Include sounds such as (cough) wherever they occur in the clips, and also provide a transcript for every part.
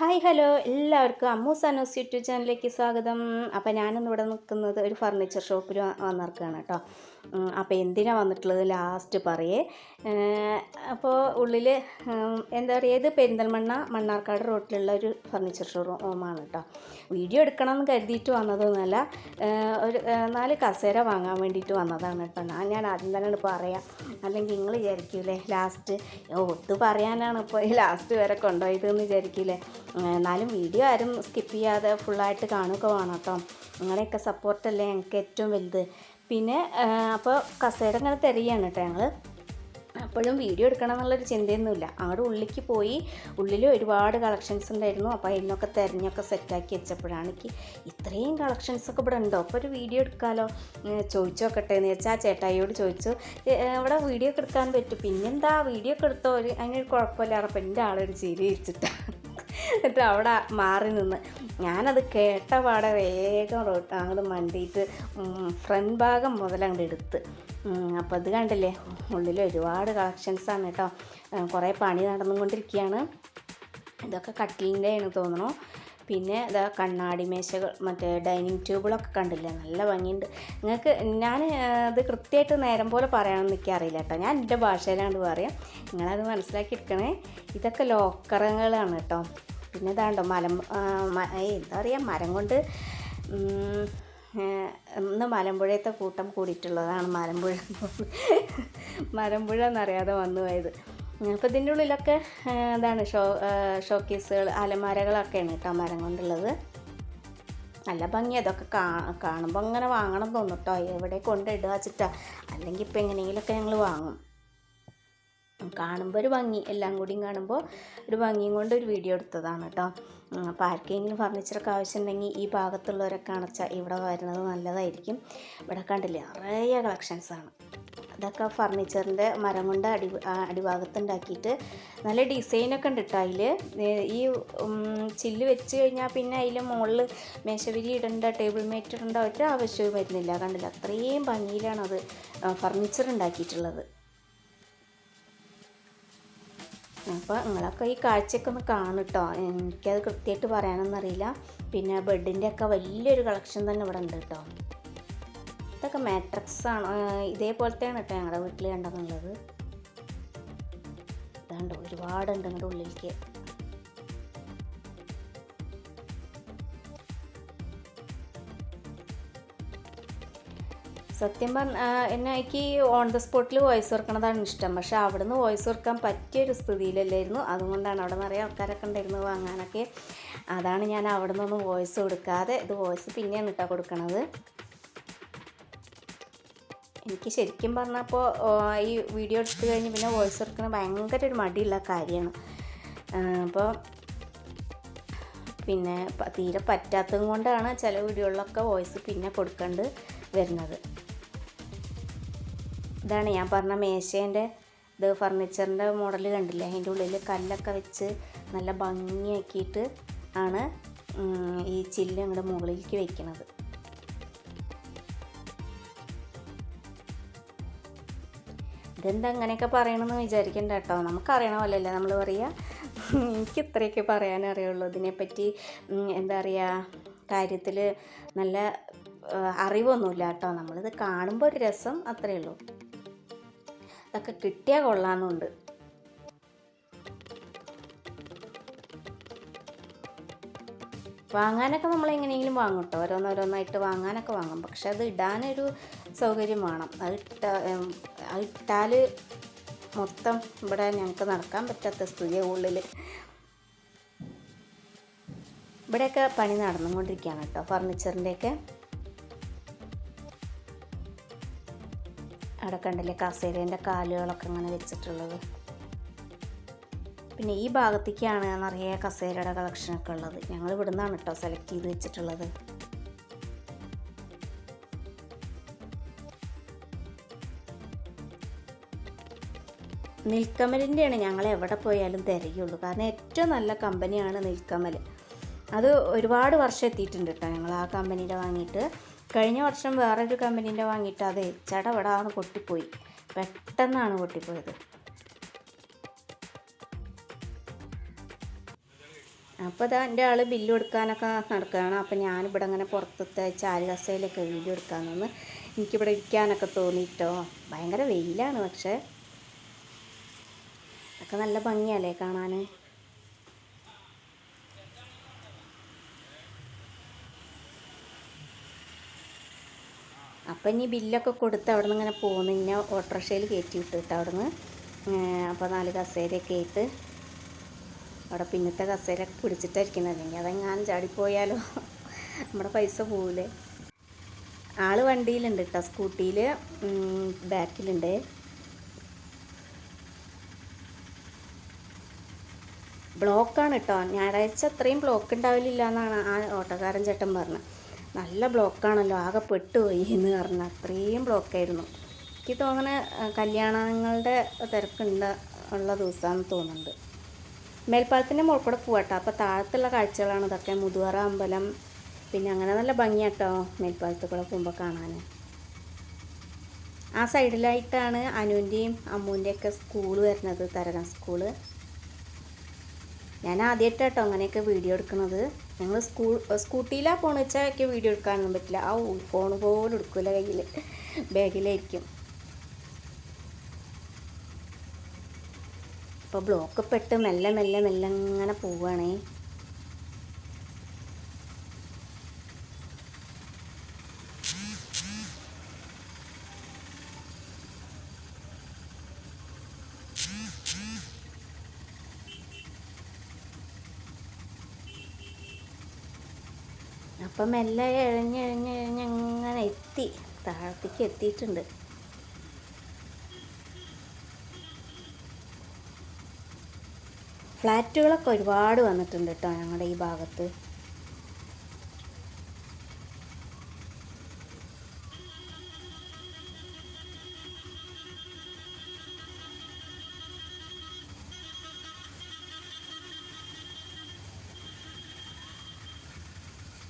Hi hello. എല്ലാവർക്കും അമ്മൂസ് Anu's YouTube ചാനലിലേക്ക് സ്വാഗതം. അപ്പോൾ ഞാനിന്ന് ഇവിടെ നിൽക്കുന്നത് ഒരു ഫർണിച്ചർ ഷോപ്പിൽ വന്നിറക്കുകയാണ് കേട്ടോ. അപ്പോൾ എന്തിനാണ് വന്നിട്ടുള്ളത് ലാസ്റ്റ് പറയേ. അപ്പോൾ ഉള്ളിൽ എന്താ പറയുക ഇത് പെരിന്തൽമണ്ണ മണ്ണാർക്കാട് റോട്ടിലുള്ള ഒരു ഫർണിച്ചർ ഷോറൂമാണ് കേട്ടോ വീഡിയോ എടുക്കണം എന്ന് കരുതിയിട്ട് വന്നതൊന്നുമല്ല. ഒരു നാല് കസേര വാങ്ങാൻ വേണ്ടിയിട്ട് വന്നതാണ് കേട്ടോ ഞാൻ ഞാൻ ആദ്യം തന്നെയാണ് പറയാം. അല്ലെങ്കിൽ നിങ്ങൾ വിചാരിക്കൂലേ ലാസ്റ്റ് ഒത്തു പറയാനാണ് ഇപ്പോൾ ലാസ്റ്റ് വരെ കൊണ്ടുപോയത് എന്ന് വിചാരിക്കൂലേ. എന്നാലും വീഡിയോ ആരും സ്കിപ്പ് ചെയ്യാതെ ഫുള്ളായിട്ട് കാണുക വേണം കേട്ടോ നിങ്ങളുടെയൊക്കെ സപ്പോർട്ടല്ലേ ഞങ്ങൾക്ക് ഏറ്റവും വലുത്. പിന്നെ അപ്പോൾ കസേര ഇങ്ങനെ തിരയാണ് കേട്ടോ ഞങ്ങൾ അപ്പോഴും വീഡിയോ എടുക്കണം എന്നുള്ളൊരു ചിന്തയൊന്നുമില്ല. അങ്ങോട്ട് ഉള്ളിക്ക് പോയി ഉള്ളിൽ ഒരുപാട് കളക്ഷൻസ് ഉണ്ടായിരുന്നു. അപ്പോൾ അതിനൊക്കെ തിരഞ്ഞൊക്കെ സെറ്റാക്കി വെച്ചപ്പോഴാണ് എനിക്ക് ഇത്രയും കളക്ഷൻസൊക്കെ ഇവിടെ ഉണ്ടോ? അപ്പോൾ ഒരു വീഡിയോ എടുക്കാമല്ലോ ചോദിച്ചു നോക്കട്ടെ എന്ന് വെച്ചാൽ ആ ചേട്ടായിയോട് ചോദിച്ചു. അവിടെ വീഡിയോ ഒക്കെ എടുക്കാൻ പറ്റും. പിന്നെന്താ? വീഡിയോ ഒക്കെ എടുത്തോ? ഒരു അതിനൊരു കുഴപ്പമില്ല. അപ്പം എന്റെ ആളൊരു ചിരി വെച്ചിട്ടാണ് എന്നിട്ട് അവിടെ മാറി നിന്ന്. ഞാനത് കേട്ട പാടെ വേഗം അങ്ങോട്ട് മണ്ടിയിട്ട് ഫ്രണ്ട് ഭാഗം മുതൽ അങ്ങോട്ട് എടുത്ത്. അപ്പോൾ അത് കണ്ടില്ലേ? ഉള്ളിൽ ഒരുപാട് കളക്ഷൻസാണ് കേട്ടോ. കുറേ പണി നടന്നുകൊണ്ടിരിക്കുകയാണ് ഇതൊക്കെ കട്ടിലിന്റെയാണ് തോന്നുന്നു പിന്നെ അതാ കണ്ണാടി മേശകൾ മറ്റേ ഡൈനിങ് ടേബിളൊക്കെ കണ്ടില്ലേ? നല്ല ഭംഗിയുണ്ട്. നിങ്ങൾക്ക് ഞാൻ അത് കൃത്യമായിട്ട് നേരം പോലെ പറയാനൊന്നും എനിക്കറിയില്ല കേട്ടോ. ഞാൻ എന്റെ ഭാഷയിലാണ്ട് പറയാം. നിങ്ങളത് മനസ്സിലാക്കി എടുക്കണേ ഇതൊക്കെ ലോക്കറുകളാണ് കേട്ടോ. പിന്നെ ഇതാണ്ടോ മലം എന്താ പറയുക മരം കൊണ്ട് ഇന്ന് മലമ്പുഴയത്തെ കൂട്ടം കൂടിയിട്ടുള്ളതാണ് മലമ്പുഴ. മലമ്പുഴ എന്നറിയാതെ വന്നു പോയത്. അപ്പോൾ ഇതിന്റെ ഉള്ളിലൊക്കെ എന്താണ് ഷോ ഷോക്കേസുകൾ അലമാരകളൊക്കെയാണ് കേട്ടോ മരം കൊണ്ടുള്ളത്. നല്ല ഭംഗി അതൊക്കെ കാ കാണുമ്പോൾ അങ്ങനെ വാങ്ങണം തോന്നും കേട്ടോ. എവിടെ കൊണ്ടിടുക വെച്ചിട്ടാ. അല്ലെങ്കിൽ ഇപ്പം എങ്ങനെയെങ്കിലുമൊക്കെ ഞങ്ങൾ വാങ്ങും. കാണുമ്പോൾ ഒരു ഭംഗി എല്ലാം കൂടിയും കാണുമ്പോൾ ഒരു ഭംഗിയും കൊണ്ട് ഒരു വീഡിയോ എടുത്തതാണ് കേട്ടോ. അപ്പോൾ ആർക്കെങ്കിലും ഫർണിച്ചറൊക്കെ ആവശ്യമുണ്ടെങ്കിൽ ഈ ഭാഗത്തുള്ളവരൊക്കെ അണച്ചാൽ ഇവിടെ വരുന്നത് നല്ലതായിരിക്കും. ഇവിടെ കണ്ടില്ലേ നിറയെ കളക്ഷൻസാണ് അതൊക്കെ ഫർണിച്ചറിന്റെ മരം കൊണ്ട് അടി അടിഭാഗത്ത് ഉണ്ടാക്കിയിട്ട് നല്ല ഡിസൈനൊക്കെ ഉണ്ട് കേട്ടോ അതിൽ ഈ ചില്ല് വെച്ച് കഴിഞ്ഞാൽ പിന്നെ അതിൽ മുകളിൽ മേശവിരി ഇടേണ്ട ടേബിൾ മേറ്റ് ഇടേണ്ട ഒരു ആവശ്യവും വരുന്നില്ല. കണ്ടില്ല? അത്രയും ഭംഗിയിലാണ് അത് ഫർണിച്ചർ ഉണ്ടാക്കിയിട്ടുള്ളത്. അപ്പോൾ നിങ്ങളൊക്കെ ഈ കാഴ്ചയൊക്കെ ഒന്ന് കാണും കേട്ടോ എനിക്കത് കൃത്യമായിട്ട് പറയാനൊന്നും അറിയില്ല. പിന്നെ ബെഡിന്റെ ഒക്കെ വലിയൊരു കളക്ഷൻ തന്നെ ഇവിടെ ഉണ്ട് കേട്ടോ ഇതൊക്കെ മാട്രിക്സ് ആണ്. ഇതേപോലത്തെയാണ് കേട്ടോ ഞങ്ങളുടെ വീട്ടിൽ കണ്ടെന്നുള്ളത് ഇതാണ്ട് ഒരുപാടുണ്ട് നിങ്ങളുടെ ഉള്ളിലേക്ക് സത്യം പറഞ്ഞാൽ എന്നെ എനിക്ക് ഓൺ ദ സ്പോട്ടിൽ വോയിസ് ഓർക്കണതാണ് ഇഷ്ടം. പക്ഷെ അവിടെ നിന്ന് വോയിസ് ഓർക്കാൻ പറ്റിയൊരു സ്ഥിതിയിലല്ലായിരുന്നു. അതുകൊണ്ടാണ് അവിടെ നിറയെ ആൾക്കാരൊക്കെ ഉണ്ടായിരുന്നു വാങ്ങാനൊക്കെ. അതാണ് ഞാൻ അവിടെ നിന്നൊന്നും വോയിസ് കൊടുക്കാതെ ഇത് വോയിസ് പിന്നെയാണ് ഇട്ടാൽ കൊടുക്കണത്. എനിക്ക് ശരിക്കും പറഞ്ഞപ്പോൾ ഈ വീഡിയോ എടുത്തു കഴിഞ്ഞ് പിന്നെ വോയിസ് എടുക്കുന്നത് ഭയങ്കര ഒരു മടിയുള്ള കാര്യമാണ്. അപ്പോൾ പിന്നെ തീരെ പറ്റാത്തത് കൊണ്ടാണ് ചില വീഡിയോകളിലൊക്കെ വോയിസ് പിന്നെ കൊടുക്കേണ്ടി വരുന്നത്. ഇതാണ് ഞാൻ പറഞ്ഞ മേശേന്റെ ഇത് ഫർണിച്ചറിന്റെ മോഡൽ കണ്ടില്ലേ? അതിന്റെ ഉള്ളിൽ കല്ലൊക്കെ വെച്ച് നല്ല ഭംഗിയാക്കിയിട്ട് ആണ് ഈ ചില്ല് അങ്ങോട്ട് മുകളിലേക്ക് വെക്കുന്നത് ഇതെന്താ അങ്ങനെയൊക്കെ പറയണമെന്ന് വിചാരിക്കണ്ട കേട്ടോ. നമുക്കറിയണ പോലെയല്ലേ നമ്മൾ പറയുക (laughs) എനിക്ക് ഇത്രയൊക്കെ പറയാനറിയുള്ളൂ ഇതിനെപ്പറ്റി എന്താ പറയുക കാര്യത്തിൽ നല്ല അറിവൊന്നുമില്ല കേട്ടോ. നമ്മളിത് കാണുമ്പോൾ ഒരു രസം അത്രയേ ഉള്ളൂ. ഇതൊക്കെ കിട്ടിയാൽ കൊള്ളാമെന്നുണ്ട് വാങ്ങാനൊക്കെ നമ്മൾ എങ്ങനെയെങ്കിലും വാങ്ങും കേട്ടോ. ഓരോന്നോരോന്നായിട്ട് വാങ്ങാനൊക്കെ വാങ്ങും. പക്ഷെ അത് ഇടാനൊരു സൗകര്യം വേണം അത് അതിട്ടാൽ മൊത്തം ഇവിടെ ഞങ്ങൾക്ക് നടക്കാൻ പറ്റാത്ത സ്ഥിതിയാണ് ഉള്ളിൽ ഇവിടെയൊക്കെ പണി നടന്നുകൊണ്ടിരിക്കുകയാണ് കേട്ടോ ഫർണിച്ചറിന്റെയൊക്കെ അവിടെ കണ്ടില്ലേ കസേരേന്റെ കാലുകളൊക്കെ ഇങ്ങനെ വെച്ചിട്ടുള്ളത്. പിന്നെ ഈ ഭാഗത്തേക്കാണ് നിറയെ കസേരയുടെ കളക്ഷനൊക്കെ ഉള്ളത്. ഞങ്ങൾ ഇവിടുന്നാണ് കേട്ടോ സെലക്ട് ചെയ്ത് വെച്ചിട്ടുള്ളത്. നിൽക്കമലിന്റെയാണ് ഞങ്ങൾ എവിടെ പോയാലും തിരയുള്ളൂ. കാരണം ഏറ്റവും നല്ല കമ്പനിയാണ് നിൽക്കമൽ. അത് ഒരുപാട് വർഷം എത്തിയിട്ടുണ്ട് കേട്ടോ ഞങ്ങൾ ആ കമ്പനിയുടെ വാങ്ങിയിട്ട്. കഴിഞ്ഞ വർഷം വേറൊരു കമ്പനീന്റെ വാങ്ങിയിട്ട് അത് ചടപടാന്ന് പൊട്ടിപ്പോയി. പെട്ടെന്നാണ് പൊട്ടിപ്പോയത്. അപ്പോൾ അത് എന്റെ ആൾ ബില്ല് കൊടുക്കാനൊക്കെ നടക്കുകയാണ്. അപ്പോൾ ഞാനിവിടെ അങ്ങനെ പുറത്തത്തെ ചാലുകസയിലൊക്കെ വീഡിയോ എടുക്കാൻ നിന്ന് എനിക്കിവിടെ ഇരിക്കാനൊക്കെ തോന്നിയിട്ടോ. ഭയങ്കര വെയിലാണ് പക്ഷേ. ഒക്കെ നല്ല ഭംഗിയല്ലേ കാണാൻ അപ്പം ഇനി ബില്ലൊക്കെ കൊടുത്ത് അവിടെ നിന്ന് ഇങ്ങനെ പോകുന്നു ഇന്നെ ഓട്ടോറിക്ഷയിൽ കയറ്റി വിട്ടിട്ട് അവിടെ നിന്ന് അപ്പോൾ നാല് കസേരയൊക്കെ ആയിട്ട് അവിടെ പിന്നത്തെ കസേരയൊക്കെ പിടിച്ചിട്ടായിരിക്കുന്നത്. അല്ലെങ്കിൽ അതെങ്ങാനും ചാടിപ്പോയാലോ. നമ്മുടെ പൈസ പോവില്ലേ ആൾ വണ്ടിയിലുണ്ട് കേട്ടോ സ്കൂട്ടിയിൽ ബാക്കിലുണ്ട്. ബ്ലോക്കാണ് കേട്ടോ. ഞായറാഴ്ച അത്രയും ബ്ലോക്ക് ഉണ്ടാവില്ല എന്നാണ് ആ ഓട്ടോക്കാരൻ ചേട്ടൻ പറഞ്ഞത്. നല്ല ബ്ലോക്കാണല്ലോ ആകെ പെട്ടുപോയി എന്ന് പറഞ്ഞ അത്രയും ബ്ലോക്കായിരുന്നു. എനിക്ക് തോന്നണ കല്യാണങ്ങളുടെ തിരക്കുണ്ട് ഉള്ള ദിവസമാണെന്ന് തോന്നുന്നുണ്ട്. മേൽപ്പാലത്തിന്റെ മുകളിൽ കൂടെ പോവാട്ടോ അപ്പോൾ താഴത്തുള്ള കാഴ്ചകളാണ് ഇതൊക്കെ. മുതുവറ അമ്പലം പിന്നെ അങ്ങനെ നല്ല ഭംഗിയാട്ടോ മേൽപ്പാലത്ത് കൂടെ പോകുമ്പോൾ കാണാൻ. ആ സൈഡിലായിട്ടാണ് അനുവിന്റെയും അമ്മൂന്റെയൊക്കെ സ്കൂൾ വരുന്നത് തരണം സ്കൂൾ ഞാൻ ആദ്യമായിട്ടാട്ടോ അങ്ങനെയൊക്കെ വീഡിയോ എടുക്കുന്നത്. ഞങ്ങൾ സ്കൂൾ സ്കൂട്ടിയിലാണ് പോണെന്ന് വെച്ചാൽ ഒക്കെ വീഡിയോ എടുക്കാനൊന്നും പറ്റില്ല. ആ ഫോൺ പോലും എടുക്കില്ല കയ്യിൽ ബാഗിലായിരിക്കും. ഇപ്പോൾ ബ്ലോക്ക് പെട്ട് മെല്ലെ മെല്ലെ മെല്ലെ അങ്ങനെ പോവുകയാണേ അപ്പം മെല്ലെ എഴഞ്ഞ് എഴഞ്ഞ് അങ്ങനെ എത്തി. താഴത്തേക്ക് എത്തിയിട്ടുണ്ട്. ഫ്ലാറ്റുകളൊക്കെ ഒരുപാട് വന്നിട്ടുണ്ട് കേട്ടോ ഞങ്ങളുടെ ഈ ഭാഗത്ത്.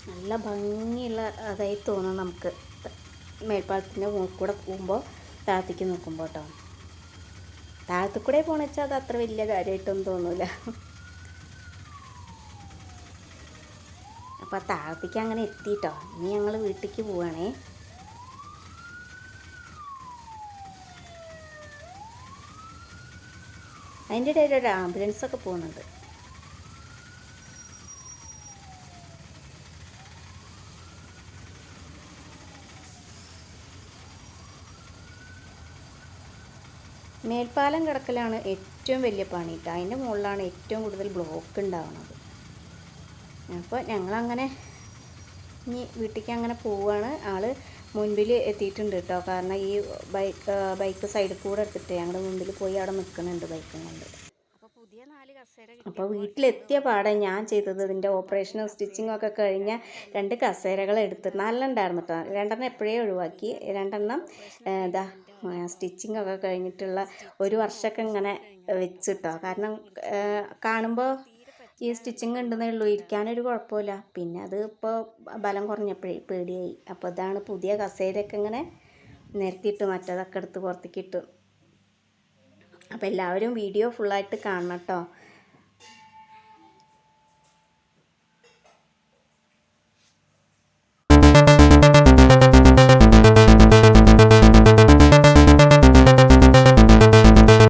നല്ല ഭംഗിയുള്ള അതായി തോന്നും നമുക്ക്. മേൽപ്പാലത്തിന്റെ കൂടെ പോകുമ്പോൾ താഴത്തേക്ക് നോക്കുമ്പോൾ കേട്ടോ. താഴത്തു പോണെന്ന് വെച്ചാൽ അത് അത്ര വലിയ കാര്യമായിട്ടൊന്നും തോന്നില്ല അപ്പോൾ താഴത്തേക്ക് അങ്ങനെ എത്തിയിട്ടോ ഇനി ഞങ്ങൾ വീട്ടിലേക്ക് പോവുകയാണേ അതിന്റെ ഇടയിൽ ഒരു ആംബുലൻസ് ഒക്കെ പോകുന്നുണ്ട്. മേൽപ്പാലം കിടക്കലാണ് ഏറ്റവും വലിയ പണി. കേട്ടോ അതിന്റെ മുകളിലാണ് ഏറ്റവും കൂടുതൽ ബ്ലോക്ക് ഉണ്ടാവുന്നത്. അപ്പോൾ ഞങ്ങളങ്ങനെ ഇനി വീട്ടിലേക്ക് അങ്ങനെ പോവുകയാണ് ആൾ മുൻപിൽ എത്തിയിട്ടുണ്ട് കേട്ടോ കാരണം ഈ ബൈക്ക് ബൈക്ക് സൈഡിൽ കൂടെ എടുത്തിട്ട് ഞങ്ങളുടെ മുമ്പിൽ പോയി അവിടെ നിൽക്കുന്നുണ്ട് ബൈക്കും കൊണ്ട് അപ്പോൾ വീട്ടിലെത്തിയ പാടെ ഞാൻ ചെയ്തത് ഇതിന്റെ ഓപ്പറേഷനും സ്റ്റിച്ചിങ്ങും ഒക്കെ കഴിഞ്ഞ രണ്ട് കസേരകൾ എടുത്ത് നല്ലണ്ടായിരുന്നു കേട്ടോ രണ്ടെണ്ണം എപ്പോഴേ ഒഴിവാക്കി? രണ്ടെണ്ണം എന്താ ഇതാ സ്റ്റിച്ചിങ് ഒക്കെ കഴിഞ്ഞിട്ടുള്ള ഒരു വർഷമൊക്കെ ഇങ്ങനെ വെച്ചിട്ടോ. കാരണം കാണുമ്പോൾ ഈ സ്റ്റിച്ചിങ് ഉണ്ടെന്നേ ഉള്ളൂ. ഇരിക്കാനൊരു കുഴപ്പമില്ല. പിന്നെ അത് ഇപ്പോൾ ബലം കുറഞ്ഞപ്പോഴേ പേടിയായി. അപ്പോൾ ഇതാണ് പുതിയ കസേരയൊക്കെ ഇങ്ങനെ നിരത്തിയിട്ട് മറ്റേതൊക്കെ എടുത്ത് പുറത്തേക്ക് ഇട്ടു. അപ്പോൾ എല്ലാവരും വീഡിയോ ഫുള്ളായിട്ട് കാണണം കേട്ടോ